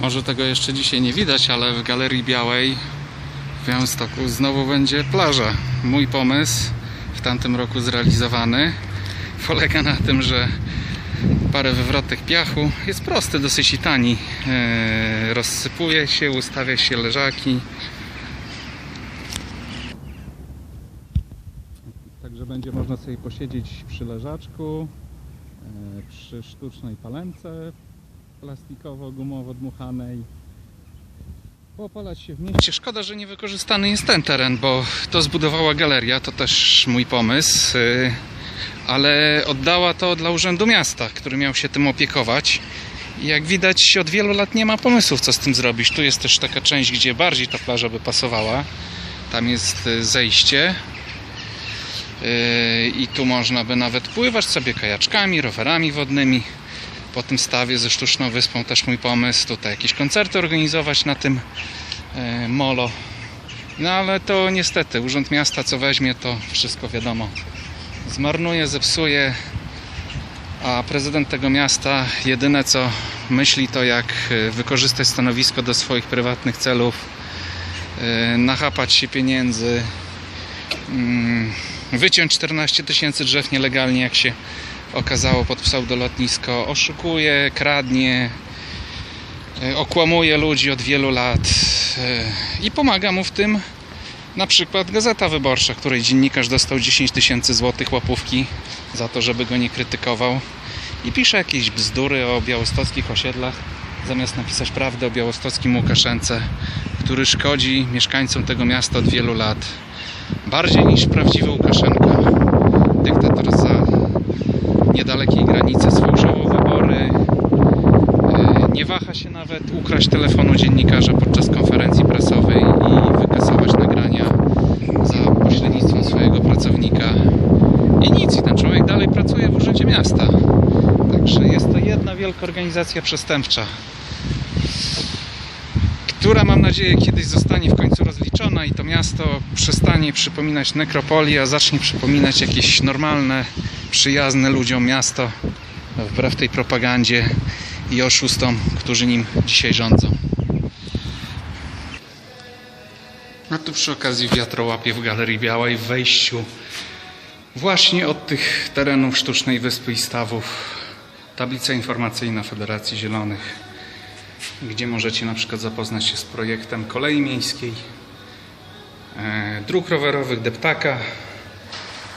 Może tego jeszcze dzisiaj nie widać, ale w Galerii Białej w Białymstoku znowu będzie plaża. Mój pomysł w tamtym roku zrealizowany polega na tym, że parę wywrotek piachu jest prosty, dosyć i tani. Eee, rozsypuje się, ustawia się leżaki. Także będzie można sobie posiedzieć przy leżaczku, e, przy sztucznej palence plastikowo-gumowo dmuchanej. Popalać się w mieście. Szkoda, że nie wykorzystany jest ten teren, bo to zbudowała galeria, to też mój pomysł, y, ale oddała to dla Urzędu Miasta, który miał się tym opiekować. I jak widać, od wielu lat nie ma pomysłów, co z tym zrobić. Tu jest też taka część, gdzie bardziej ta plaża by pasowała. Tam jest y, zejście. Y, I tu można by nawet pływać sobie kajaczkami, rowerami wodnymi po tym stawie ze sztuczną wyspą też mój pomysł. Tutaj jakieś koncerty organizować na tym e, molo. No ale to niestety Urząd Miasta co weźmie to wszystko wiadomo zmarnuje, zepsuje. A prezydent tego miasta jedyne co myśli to jak e, wykorzystać stanowisko do swoich prywatnych celów, e, nachapać się pieniędzy, mm, wyciąć 14 tysięcy drzew nielegalnie jak się okazało pod pseudolotnisko, oszukuje, kradnie, e, okłamuje ludzi od wielu lat e, i pomaga mu w tym na przykład Gazeta Wyborcza, której dziennikarz dostał 10 tysięcy złotych łapówki za to, żeby go nie krytykował. I pisze jakieś bzdury o białostockich osiedlach zamiast napisać prawdę o białostockim Łukaszence, który szkodzi mieszkańcom tego miasta od wielu lat. Bardziej niż prawdziwy Łukaszenka niedalekiej granicy sfałszował wybory. E, Nie waha się nawet ukraść telefonu dziennikarza podczas konferencji prasowej i wykasować nagrania za pośrednictwem swojego pracownika. I nic, i ten człowiek dalej pracuje w urzędzie miasta. Także jest to jedna wielka organizacja przestępcza, która mam nadzieję kiedyś zostanie w końcu rozliczona i to miasto przestanie przypominać nekropolię, a zacznie przypominać jakieś normalne, przyjazne ludziom miasto wbrew tej propagandzie i oszustom, którzy nim dzisiaj rządzą. A tu przy okazji wiatrołapie w Galerii Białej w wejściu właśnie od tych terenów Sztucznej Wyspy i Stawów tablica informacyjna Federacji Zielonych, gdzie możecie na przykład zapoznać się z projektem kolei miejskiej, e, dróg rowerowych Deptaka,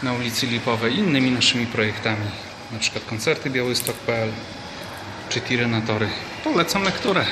na ulicy Lipowej innymi naszymi projektami, na przykład koncerty białystok.pl czy Tirenatory. Polecam lekturę.